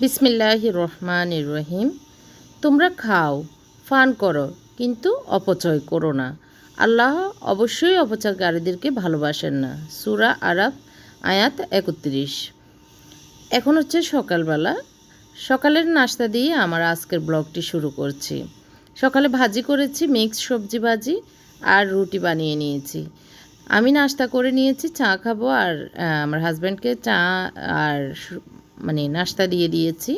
বিসমিল্লাহ রহমান রহিম। তোমরা খাও, ফান করো, কিন্তু অপচয় করো না। আল্লাহ অবশ্যই অপচয়কারীদেরকে ভালোবাসেন না। সুরা আরাফ, আয়াত একত্রিশ। এখন হচ্ছে সকালবেলা। সকালের নাস্তা দিয়ে আমার আজকের ব্লগটি শুরু করছি। সকালে ভাজি করেছি মিক্স সবজি ভাজি আর রুটি বানিয়ে নিয়েছি। আমি নাস্তা করে নিয়েছি, চা খাব আর আমার হাজব্যান্ডকে চা আর মানে নাস্তা দিয়ে দিয়েছি।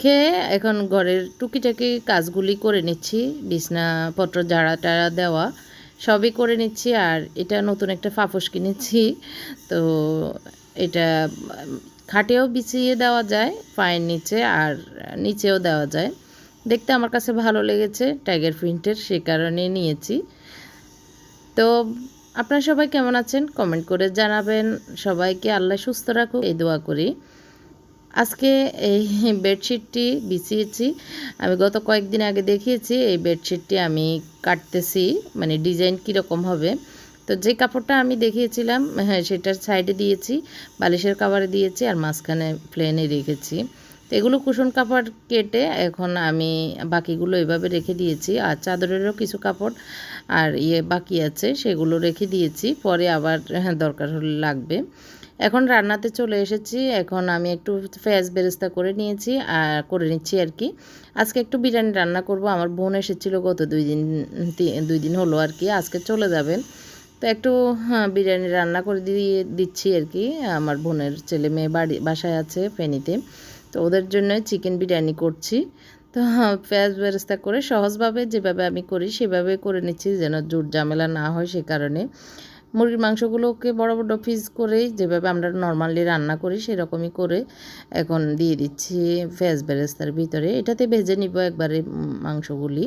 খেয়ে এখন ঘরের টুকিটাকি কাজগুলি করে নিচ্ছি, বিছনাপত্র ঝাড়া টাড়া দেওয়া সবই করে নিচ্ছি, আর এটা নতুন একটা ফাফস কিনেছি। তো এটা খাটেও বিছিয়ে দেওয়া যায়, পায়ের নিচে আর নিচেও দেওয়া যায়। দেখতে আমার কাছে ভালো লেগেছে, টাইগার প্রিন্টের সে কারণে নিয়েছি। তো আপনারা সবাই কেমন আছেন? কমেন্ট করে জানাবেন। সবাইকে আল্লাহ সুস্থ রাখুক, এই দোয়া করি। আজকে এই বেডশিটটি বিছিয়েছি। আমি গত কয়েকদিন আগে দেখিয়েছি এই বেডশিটটি আমি কাটতেছি মানে ডিজাইন কীরকম হবে। তো যে কাপড়টা আমি দেখিয়েছিলাম হ্যাঁ সেটার সাইডে দিয়েছি বালিশের কাভারে দিয়েছি আর মাঝখানে প্লেনে রেখেছি। তো এগুলো কুশন কাপড় কেটে এখন আমি বাকিগুলো এভাবে রেখে দিয়েছি। আর চাদরেরও কিছু কাপড় আর ইয়ে বাকি আছে সেগুলো রেখে দিয়েছি। পরে আবার হ্যাঁ, দরকার হলে লাগবে। এখন রান্নাতে চলে এসেছি। এখন আমি একটু ফেস বেরেস্তা করে নিয়েছি, আর করে নিচ্ছি আর কি। আজকে একটু বিরিয়ানি রান্না করব। আমার বোন এসেছিল গত দুই দিন দুই দিন হলো আর কি, আজকে চলে যাবেন। তো একটু হ্যাঁ বিরিয়ানি রান্না করে দিয়ে দিচ্ছি আর কি। আমার বোনের ছেলে মেয়ে বাড়ি, বাসায় আছে ফেনীতে। তো ওদের জন্য চিকেন বিরিয়ানি করছি। তো পেঁয়াজ বেরেস্তা করে সহজভাবে যেভাবে আমি করি, সেভাবে করে নিচ্ছি যেন জোর ঝামেলা না হয় সে কারণে। মুরগির মাংসগুলোকে বড় বড় পিস করেই যেভাবে আমরা নর্মালি রান্না করি, সেরকমই করে এখন দিয়ে দিচ্ছি পেঁয়াজ বেরেস্তার ভিতরে। এটাতে ভেজে নিব একবারে মাংসগুলি।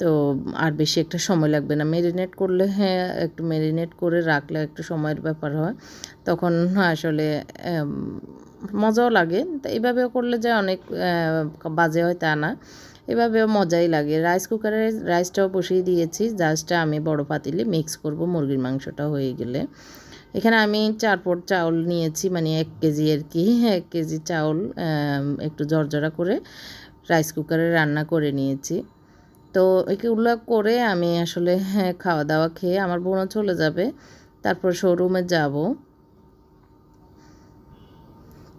তো আর বেশি একটা সময় লাগবে না। মেরিনেট করলে হ্যাঁ একটু মেরিনেট করে রাখলে একটু সময়ের ব্যাপার হয়। তখন আসলে মজাও লাগে। তো এইভাবেও করলে যে অনেক বাজে হয় তা না। এভাবেও মজাই লাগে। রাইস কুকারে রাইসটাও বসিয়ে দিয়েছি। জাস্টটা আমি বড় পাতিলে মিক্স করব মুরগির মাংসটা হয়ে গেলে। এখানে আমি চার পট চাউল নিয়েছি মানে এক কেজি আর কি এক কেজি চাউল একটু জর্জরা করে রাইস কুকারে রান্না করে নিয়েছি। তো এগুলো করে আমি আসলে হ্যাঁ, খাওয়া দাওয়া খেয়ে আমার বোনও চলে যাবে তারপর শোরুমে যাব।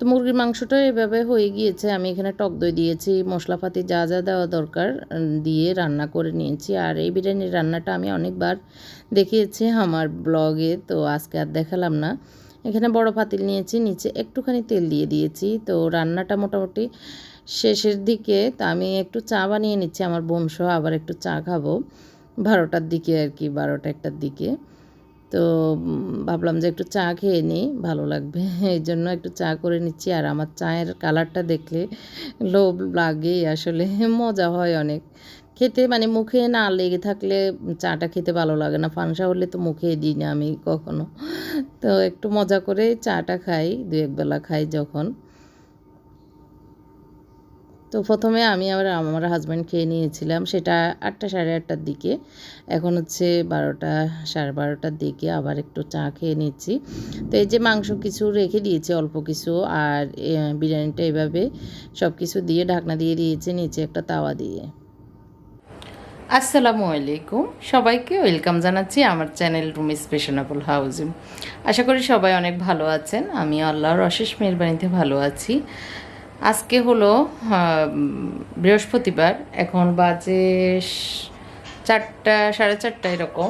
তো মুরগির মাংসটা এভাবে হয়ে গিয়েছে। আমি এখানে টক দই দিয়েছি, মশলাপাতি যা যা দেওয়া দরকার দিয়ে রান্না করে নিয়েছি। আর এই বিরিয়ানির রান্নাটা আমি অনেকবার দেখিয়েছি আমার ব্লগে, তো আজকে আর দেখালাম না। এখানে বড় পাতিল নিয়েছি, নিচে একটুখানি তেল দিয়ে দিয়েছি। তো রান্নাটা মোটামুটি শেষের দিকে, তা আমি একটু চা বানিয়ে নিচ্ছি, আমার বোন সহ আবার একটু চা খাব। বারোটার দিকে আর কি, বারোটা একটার দিকে। তো ভাবলাম যে একটু চা খেয়ে নিই, ভালো লাগবে। এই জন্য একটু চা করে নিচ্ছি। আর আমার চায়ের কালারটা দেখলে লোভ লাগে আসলে মজা হয় অনেক। খেতে মানে মুখে না লেগে থাকলে চাটা খেতে ভালো লাগে না। ফানসা হলে তো মুখে দিই না আমি কখনো। তো একটু মজা করে চাটা খাই দু একবেলা খাই যখন। তো প্রথমে আমি আবার আমার হাজব্যান্ড খেয়ে নিয়েছিলাম। সেটা আটটা সাড়ে আটটার দিকে। এখন হচ্ছে বারোটা সাড়ে বারোটার দিকে আবার একটু চা খেয়ে নিচ্ছি। তো এই যে মাংস কিছু রেখে দিয়েছে, অল্প কিছু, আর বিরিয়ানিটা এভাবে সব কিছু দিয়ে ঢাকনা দিয়ে দিয়েছে, নিচে একটা তাওয়া দিয়ে। আসসালামু আলাইকুম। সবাইকে ওয়েলকাম জানাচ্ছি আমার চ্যানেল রুমি স্পেশনাবল হাউজিং। আশা করি সবাই অনেক ভালো আছেন। আমি আল্লাহর অশেষ মেহরবানিতে ভালো আছি। আজকে হলো বৃহস্পতিবার, এখন বাজে চারটা, সাড়ে চারটা এরকম।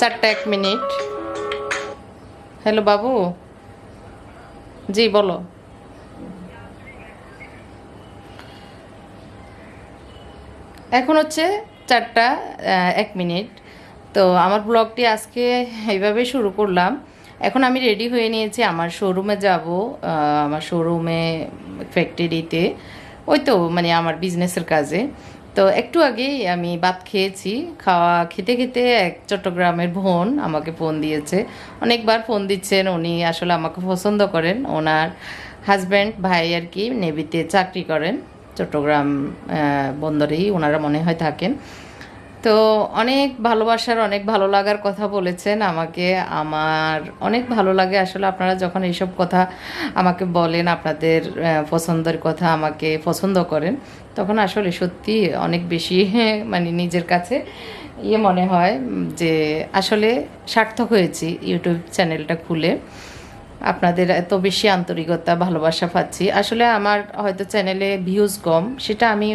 চারটা এক মিনিট। হ্যালো বাবু? জি, বলো। এখন হচ্ছে চারটা এক মিনিট। তো আমার ব্লগটি আজকে এইভাবে শুরু করলাম। এখন আমি রেডি হয়ে নিয়েছি, আমার শোরুমে যাব আমার শোরুমে ফ্যাক্টরিতে ওই তো মানে আমার বিজনেসের কাজে। তো একটু আগেই আমি ভাত খেয়েছি, খাওয়া, খেতে খেতে এক চট্টগ্রামের বোন আমাকে ফোন দিয়েছে। অনেকবার ফোন দিচ্ছেন, উনি আসলে আমাকে পছন্দ করেন। ওনার হাজব্যান্ড ভাই আর কি নেভিতে চাকরি করেন। চট্টগ্রাম বন্দরেই ওনারা মনে হয় থাকেন। তো অনেক ভালোবাসার, অনেক ভালো লাগার কথা বলেছেন আমাকে। আমার অনেক ভালো লাগে আসলে আপনারা যখন এইসব কথা আমাকে বলেন, আপনাদের পছন্দের কথা আমাকে পছন্দ করেন, তখন আসলে সত্যি অনেক বেশি মানে নিজের কাছে ইয়ে মনে হয় যে আসলে সার্থক হয়েছি ইউটিউব চ্যানেলটা খুলে। আপনাদের এত বেশি আন্তরিকতা, ভালোবাসা পাচ্ছি। আসলে আমার হয়তো চ্যানেলে ভিউজ কম, সেটা আমি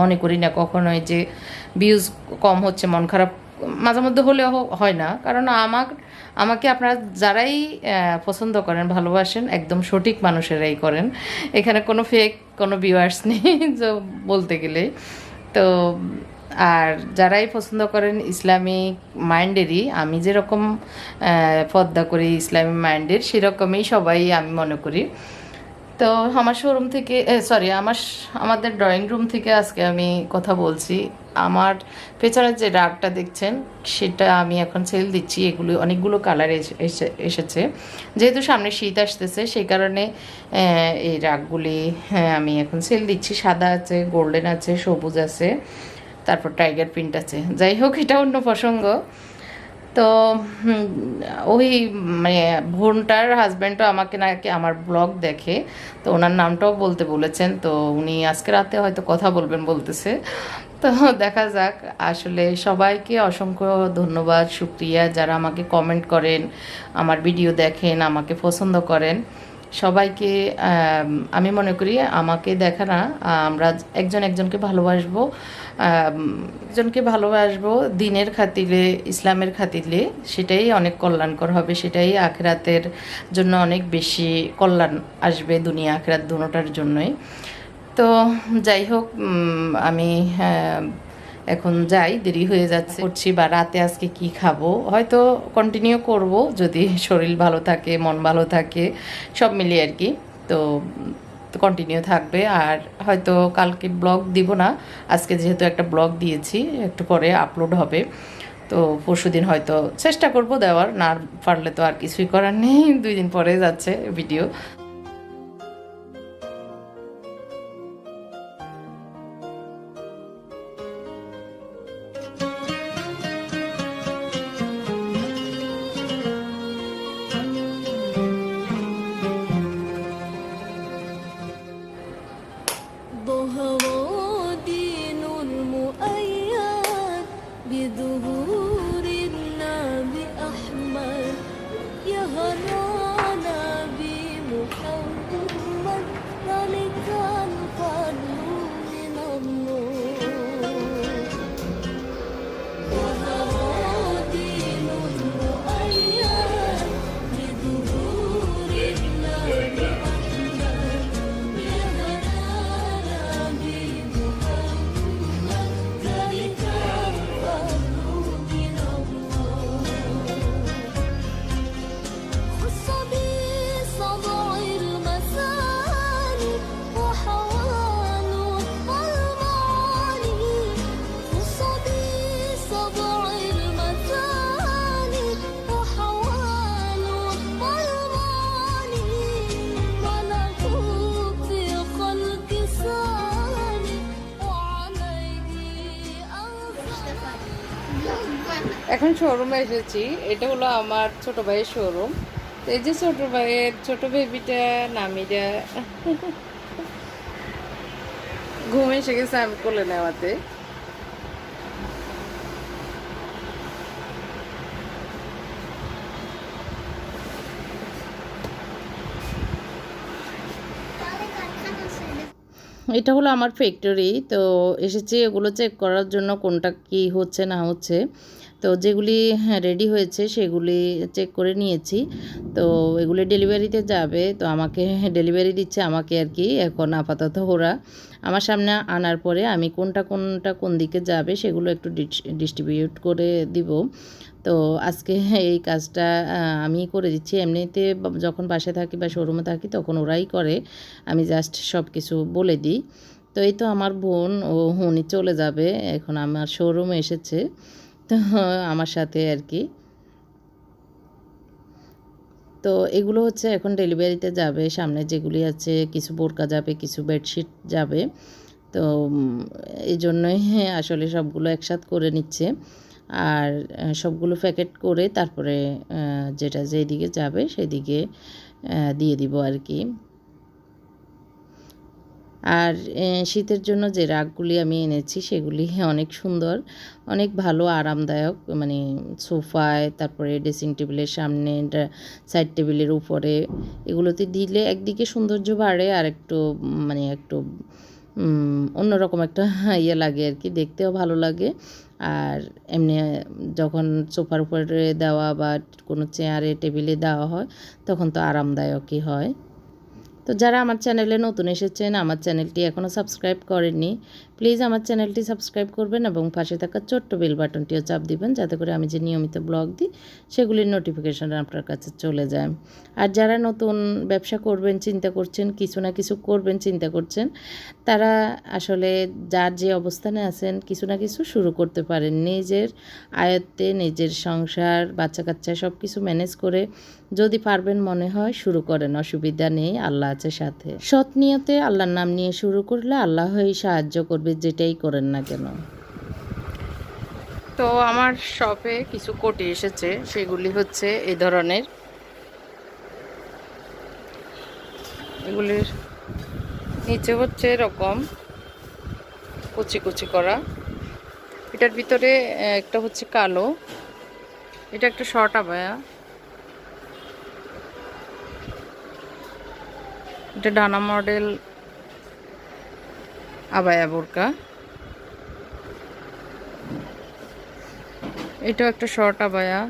মনে করি না কখনোই যে ভিউজ কম হচ্ছে, মন খারাপ, মাঝে মধ্যে হলেও হয় না। কারণ আমার আমাকে আপনারা যারাই পছন্দ করেন, ভালোবাসেন, একদম সঠিক মানুষেরাই করেন। এখানে কোনো ফেক কোনো ভিউয়ার্স নেই যে বলতে গেলে। তো, আর যারাই পছন্দ করেন ইসলামিক মাইন্ডেরই, আমি যেরকম পদ্মা করি ইসলামিক মাইন্ডের, সেরকমই সবাই আমি মনে করি। তো আমার শোরুম থেকে সরি আমার আমাদের ড্রয়িং রুম থেকে আজকে আমি কথা বলছি। আমার পেছনের যে রাগটা দেখছেন, সেটা আমি এখন সেল দিচ্ছি। এগুলো, অনেকগুলো কালার এসেছে। যেহেতু সামনে শীত আসতেছে, সেই কারণে এই রাগগুলি আমি এখন সেল দিচ্ছি। সাদা আছে গোল্ডেন আছে, সবুজ আছে, তারপর টাইগার প্রিন্ট আছে। যাই হোক, এটা অন্য প্রসঙ্গ। তো ওই মানে বোনটার হাজব্যান্ডও আমাকে নাকি আমার ব্লগ দেখে, তো ওনার নামটাও বলতে বলেছেন, তো উনি আজকে রাতে হয়তো কথা বলবেন বলতেছে। তো দেখা যাক, আসলে সবাইকে অসংখ্য ধন্যবাদ শুক্রিয়া যারা আমাকে কমেন্ট করেন, আমার ভিডিও দেখেন, আমাকে পছন্দ করেন। সবাইকে আমি মনে করি আমাকে দেখা না আমরা একজন একজনকে ভালোবাসবো একজনকে ভালোবাসবো দিনের খাতিরে ইসলামের খাতিরে সেটাই অনেক কল্যাণকর হবে সেটাই আখরাতের জন্য অনেক বেশি কল্যাণ আসবে দুনিয়া আখরাত দুটোটার জন্যই। তো যাই হোক আমি আহ, এখন যাই, দেরি হয়ে যাচ্ছে। করছি বা রাতে আজকে কি খাব? হয়তো কন্টিনিউ করব যদি শরীর ভালো থাকে, মন ভালো থাকে, সব মিলিয়ে আর কি। তো কন্টিনিউ থাকবে। আর হয়তো কালকে ব্লগ দিব না, আজকে যেহেতু একটা ব্লগ দিয়েছি, একটু পরে আপলোড হবে। তো পরশু দিন হয়তো চেষ্টা করব দেওয়ার, না পারলে তো আর কিছুই করার নেই। দুই দিন পরে যাচ্ছে ভিডিও এখন শোরুমে এসেছি। এটা হলো আমার ছোট ভাইয়ের শোরুম এই যে ছোট ভাইয়ের, ছোট বেবিটা নামিটা ঘুম এসে গেছে আমি কোলে নেওয়াতে। এটা হলো আমার ফ্যাক্টরি তো এসেছি এগুলো চেক করার জন্য কোনটা কি হচ্ছে না হচ্ছে। তো যেগুলি হ্যাঁ রেডি হয়েছে সেগুলি চেক করে নিয়েছি। তো এগুলি ডেলিভারিতে যাবে, তো আমাকে ডেলিভারি দিচ্ছে আমাকে আর কি এখন আপাতত ওরা। আমার সামনে আনার পরে আমি কোনটা কোনটা কোন দিকে যাবে সেগুলো একটু ডিস্ট্রিবিউট করে দিব। তো আজকে এই কাজটা আমি করে দিচ্ছি। এমনিতে যখন বাসে থাকি বা শোরুমে থাকি তখন ওরাই করে। আমি জাস্ট সব কিছু বলে দিই। তো এই তো আমার বোন, ও, উনি চলে যাবে। এখন আমার শোরুমে এসেছে। তো আমার সাথে আর কি। তো এগুলো হচ্ছে এখন ডেলিভারিতে যাবে, সামনে যেগুলি আছে, কিছু বোরকা যাবে, কিছু বেডশিট যাবে। তো এই জন্যই আসলে সবগুলো একসাথ করে নিচ্ছে। আর সবগুলো প্যাকেট করে তারপরে যেটা যেদিকে যাবে সেদিকে দিয়ে দিব আর কি। আর শীতের জন্য যে রাগগুলি আমি এনেছি সেগুলি অনেক সুন্দর, অনেক ভালো, আরামদায়ক মানে সোফায়, তারপরে ড্রেসিং টেবিলের সামনে সাইড টেবিলের উপরে, এগুলোতে দিলে একদিকে সৌন্দর্য বাড়ে আর একটু মানে একটু অন্যরকম একটা ইয়ে লাগে আর কি, দেখতেও ভালো লাগে। আর এমনি যখন সোফার উপরে দেওয়া বা কোনো চেয়ারে, টেবিলে দেওয়া হয়, তখন তো আরামদায়কই হয়। তো যারা আমার চ্যানেলে নতুন এসেছেন আমার চ্যানেলটি এখনও সাবস্ক্রাইব করেননি প্লিজ আমার চ্যানেলটি সাবস্ক্রাইব করবেন এবং পাশে থাকা ছোট্ট বেল বাটনটিও চাপ দিবেন যাতে করে আমি যে নিয়মিত ব্লগ দিই, সেগুলির নোটিফিকেশান আপনার কাছে চলে যায়। আর যারা নতুন ব্যবসা করবেন, চিন্তা করছেন, কিছু না কিছু করবেন, চিন্তা করছেন, তারা আসলে যার যে অবস্থানে আছেন, কিছু না কিছু শুরু করতে পারেন। নিজের আয়ত্তে, নিজের সংসার বাচ্চা কাচ্চা সব কিছু ম্যানেজ করে যদি পারবেন মনে হয় শুরু করেন। অসুবিধা নেই, আল্লাহ আছে সাথে। সৎ নিয়তে আল্লাহর নাম নিয়ে শুরু করলে আল্লাহই সাহায্য করবে। যেটাই করেন না কেন? তো আমার শপে কিছু কোটি এসেছে, সেগুলি হচ্ছে এই ধরনের। এগুলির নিচে হচ্ছে এরকম কুচি কুচি করা। এটার ভিতরে একটা হচ্ছে কালো। এটা একটা শর্ট আবায়া। এটা ডানা মডেল আবায়া বোরকা। এটাও একটা শর্ট আবায়া।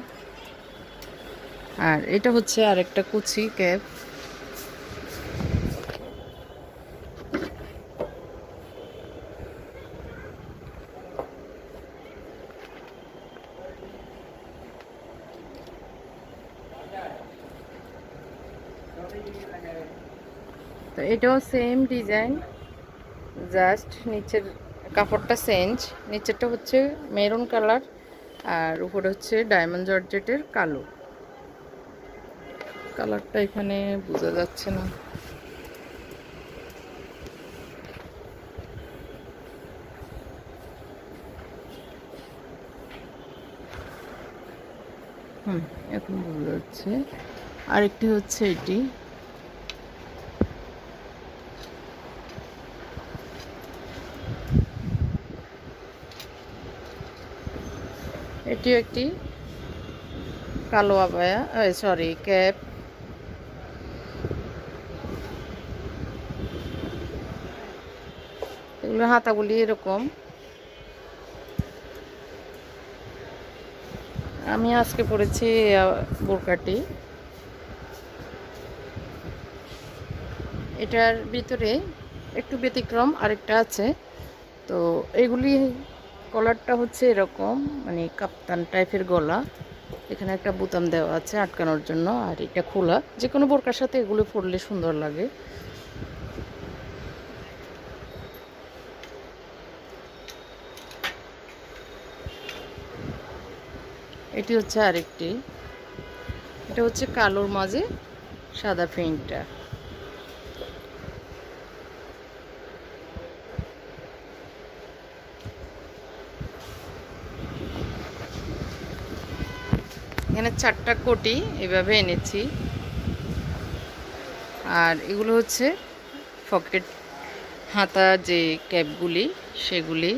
আর এটা হচ্ছে আর একটা কুচি ক্যাপ। তো এটাও সেম ডিজাইন জাস্ট নিচের কাপড়টা চেঞ্জ। নিচেরটা হচ্ছে মেরুন কালার আর উপরে হচ্ছে ডায়মন্ড জর্জেটের কালো। কালারটা এখানে বোঝা যাচ্ছে না। হুম, এখন বোঝা যাচ্ছে। আরেকটি হচ্ছে এটি। এটি একটি কালো আবায়া সরি ক্যাপ এগুলো হাতাগুলি এরকম। আমি আজকে পড়েছি বোরকাটি। এটার ভিতরে একটু ব্যতিক্রম আরেকটা আছে। তো এগুলি কলারটা হচ্ছে এরকম মানে কাপ্তান টাইপের গলা। এখানে একটা বোতাম দেওয়া আছে আটকানোর জন্য, আর এটা খোলা। যে কোনো বোরকার সাথে এগুলো পরলে সুন্দর লাগে। এটি হচ্ছে আরেকটি। এটা হচ্ছে কালোর মাঝে সাদা প্রিন্টটা এখানে চারটা কোটি এভাবে এনেছি। আর এগুলো হচ্ছে পকেট হাতা যে ক্যাপগুলি, সেগুলি।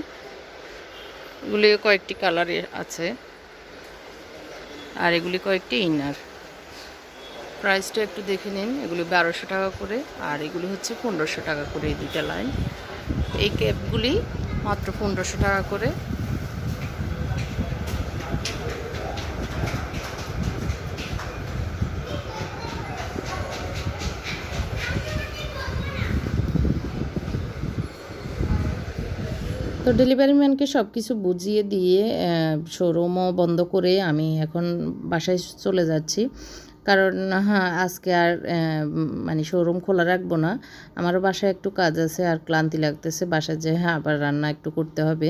এগুলি কয়েকটি কালার আছে। আর এগুলি কয়েকটি ইনার। প্রাইসটা একটু দেখে নিন। এগুলি বারোশো টাকা করে, আর এগুলি হচ্ছে পনেরোশো টাকা করে এই দুটা লাইন। এই ক্যাপগুলি মাত্র পনেরোশো টাকা করে। তো ডেলিভারি ম্যানকে সব কিছু বুঝিয়ে দিয়ে শোরুমও বন্ধ করে আমি এখন বাসায় চলে যাচ্ছি। কারণ হ্যাঁ আজকে আর মানে শোরুম খোলা রাখব না। আমারও বাসায় একটু কাজ আছে আর ক্লান্তি লাগতেছে। বাসায় যে হ্যাঁ আবার রান্না একটু করতে হবে।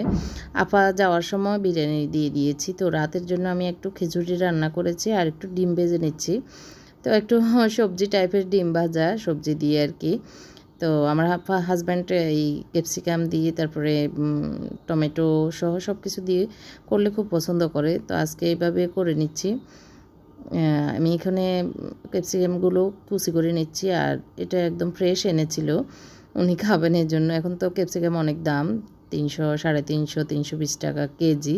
আপা যাওয়ার সময় বিরিয়ানি দিয়ে দিয়েছি। তো রাতের জন্য আমি একটু খিচুড়ি রান্না করেছি আর একটু ডিম ভেজে নিচ্ছি। তো একটু সবজি টাইপের ডিম ভাজা, সবজি দিয়ে আর কি। তো আমার হাজব্যান্ড এই ক্যাপসিকাম দিয়ে, তারপরে টমেটো সহ সব কিছু দিয়ে করলে খুব পছন্দ করে। তো আজকে এইভাবে করে নিচ্ছি। আমি এখানে ক্যাপসিকামগুলো কুচি করে নিচ্ছি আর এটা একদম ফ্রেশ এনেছিল। উনি খাবেন এর জন্য। এখন তো ক্যাপসিকাম অনেক দাম, তিনশো, সাড়ে তিনশো তিনশো বিশ টাকা কেজি।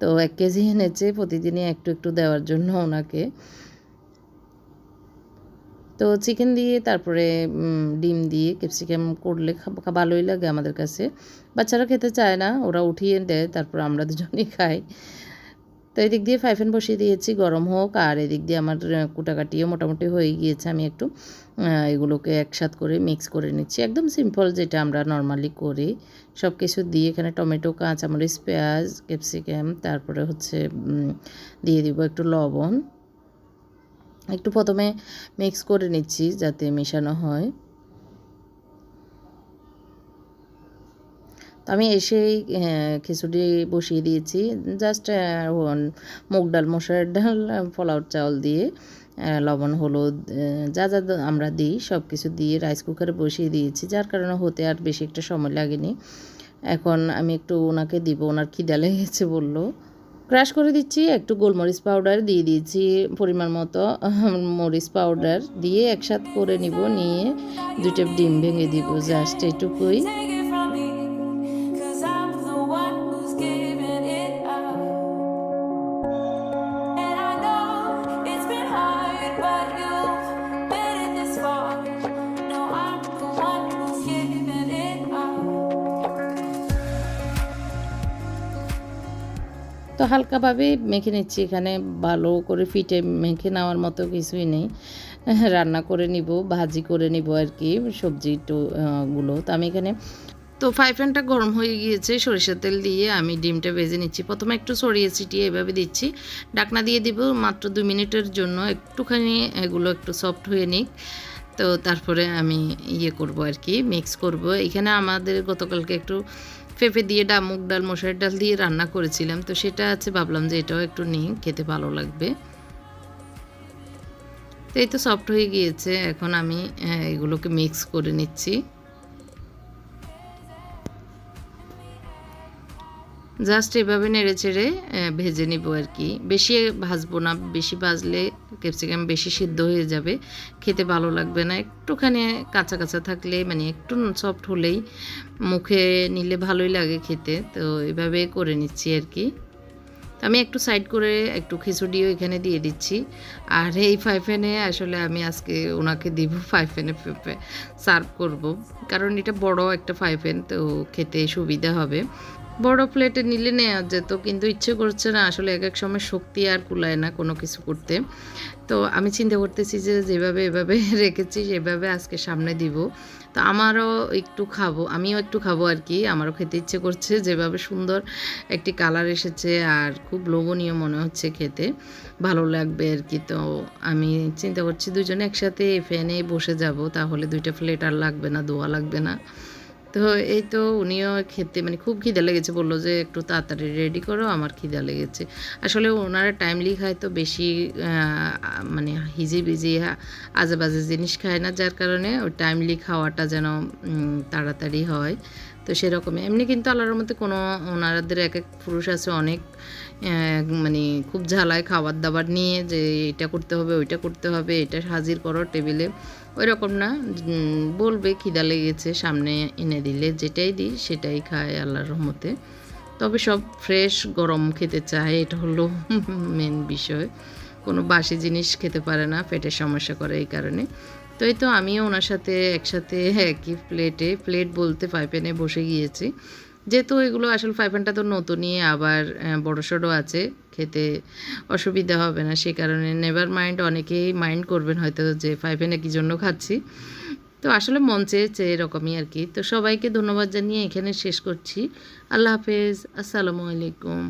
তো এক কেজি এনেছে, প্রতিদিনই একটু একটু দেওয়ার জন্য ওনাকে। তো চিকেন দিয়ে, তারপরে ডিম দিয়ে ক্যাপসিকাম করলে ভালোই লাগে আমাদের কাছে। বাচ্চারা খেতে চায় না, ওরা উঠিয়ে দেয়, তারপর আমরা দুজনেই খাই। তো এদিক দিয়ে ফাইফেন বসিয়ে দিয়েছি, গরম হোক, আর এদিক দিয়ে আমার কুটাকাটিও মোটামুটি হয়ে গিয়েছে, আমি একটু এগুলোকে একসাথ করে মিক্স করে নিচ্ছি। একদম সিম্পল যেটা আমরা নর্মালি করি। সব কিছু দিয়ে এখানে টমেটো, কাঁচামরিচ, পেঁয়াজ ক্যাপসিকাম তারপরে হচ্ছে দিয়ে দিব একটু লবণ। একটু প্রথমে মিক্স করে নিচ্ছি যাতে মেশানো হয়। তো আমি এসেই খিচুড়ি বসিয়ে দিয়েছি। জাস্ট মুগ ডাল মশার ডাল পোলাও চাউল দিয়ে লবণ, হলুদ যা যা আমরা দিই সব কিছু দিয়ে রাইস কুকারে বসিয়ে দিয়েছি। যার কারণে হতে আর বেশি একটা সময় লাগেনি। এখন আমি একটু ওনাকে দিব, ওনার খিদা লেগেছে বলল। ক্রাশ করে দিচ্ছি, একটু গোলমরিচ পাউডার দিয়ে দিয়েছি পরিমাণ মতো। মরিচ পাউডার দিয়ে একসাথ করে নিব, নিয়ে দুইটা ডিম ভেঙে দিব, জাস্ট এটুকুই। হালকাভাবে মেখে নিচ্ছি। এখানে ভালো করে ফিটে মেখে নেওয়ার মতো কিছুই নেই। রান্না করে নিব, ভাজি করে নিব আর কি, সবজি গুলো। তো আমি এখানে, তো ফ্রাই প্যানটা গরম হয়ে গিয়েছে, সরিষার তেল দিয়ে আমি ডিমটা ভেজে নিচ্ছি। প্রথমে একটু সরিয়ে ছিটিয়ে এভাবে দিচ্ছি। ডাকনা দিয়ে দিব মাত্র দু মিনিটের জন্য। একটুখানি এগুলো একটু সফট হয়ে নিক। তো তারপরে আমি ইয়ে করব আর কি মিক্স করব। এখানে আমাদের গতকালকে একটু পেঁপে দিয়ে ডা মুগ ডাল মশারির ডাল দিয়ে রান্না করেছিলাম। তো সেটা আছে, ভাবলাম যে এটাও একটু নিই, খেতে ভালো লাগবে। তো এই তো সফট হয়ে গিয়েছে, এখন আমি এগুলোকে মিক্স করে নিচ্ছি। জাস্ট এভাবে নেড়ে চেড়ে ভেজে নিব আর কি। বেশি ভাজবো না, বেশি ভাজলে ক্যাপসিকাম বেশি সিদ্ধ হয়ে যাবে। খেতে ভালো লাগবে না। একটুখানি কাঁচা কাঁচা থাকলে মানে একটু সফট হলেই মুখে নিলে ভালোই লাগে খেতে। তো এভাবে করে নিচ্ছি আর কি। আমি একটু সাইড করে একটু খিচুড়িও এখানে দিয়ে দিচ্ছি। আর এই ফাইফেনে আসলে আমি আজকে ওনাকে দিব ফাইফেনে সার্ভ করব। কারণ এটা বড় একটা ফাইফেন তো খেতে সুবিধা হবে। বড় প্লেটে নিলে নেওয়া যেত, কিন্তু ইচ্ছে করছে না, আসলে এক এক সময় শক্তি আর কুলায় না কোনো কিছু করতে। তো আমি চিন্তা করতেছি যে যেভাবে এভাবে রেখেছি, সেভাবে আজকে সামনে দিব। তো আমারও একটু খাব, আমিও একটু খাব আর কি, আমারও খেতে ইচ্ছে করছে যেভাবে সুন্দর একটি কালার এসেছে আর খুব লোভনীয় মনে হচ্ছে খেতে, ভালো লাগবে আর কি। তো আমি চিন্তা করছি দুজনে একসাথে ফ্যানে বসে যাব, তাহলে দুইটা প্লেট আর লাগবে না, দোয়া লাগবে না। তো এই তো উনিও খেতে মানে খুব খিদে লেগেছে, বলল যে একটু তাড়াতাড়ি রেডি করো, আমার খিদে লেগেছে। আসলে ওনারা টাইমলি খায় তো বেশি মানে হিজি বিজি আজে বাজে জিনিস খায় না, যার কারণে ওই টাইমলি খাওয়াটা যেন তাড়াতাড়ি হয়। তো সেরকমই। এমনি কিন্তু আল্লাহর মধ্যে কোনো ওনারাদের এক এক পুরুষ আছে, অনেক মানে খুব ঝালায় খাবার দাবার নিয়ে যে এটা করতে হবে, ওইটা করতে হবে, এটা হাজির করো টেবিলে। ওই রকম না বলবে খিদা লেগেছে, সামনে এনে দিলে যেটাই দিই সেটাই খায় আল্লাহর রহমতে। তবে সব ফ্রেশ গরম খেতে চায়, এটা হলো মেন বিষয়। কোনো বাসি জিনিস খেতে পারে না, পেটের সমস্যা করে এই কারণে। তো এই তো আমিও ওনার সাথে একসাথে একই প্লেটে প্লেট বলতে পাইপেনে বসে গিয়েছি। যেহেতু এগুলো আসলে ফাইফেনটা তো নতুনই আবার আহ, বড় সড়ো আছে খেতে অসুবিধা হবে না সে কারণে নেভার মাইন্ড অনেকেই মাইন্ড করবেন হয়তো যে ফাইফেনে কী জন্য খাচ্ছি। তো আসলে মন চেয়েছে এরকমই আর কি। তো সবাইকে ধন্যবাদ জানিয়ে এখানে শেষ করছি। আল্লাহ হাফেজ আসসালামু আলাইকুম।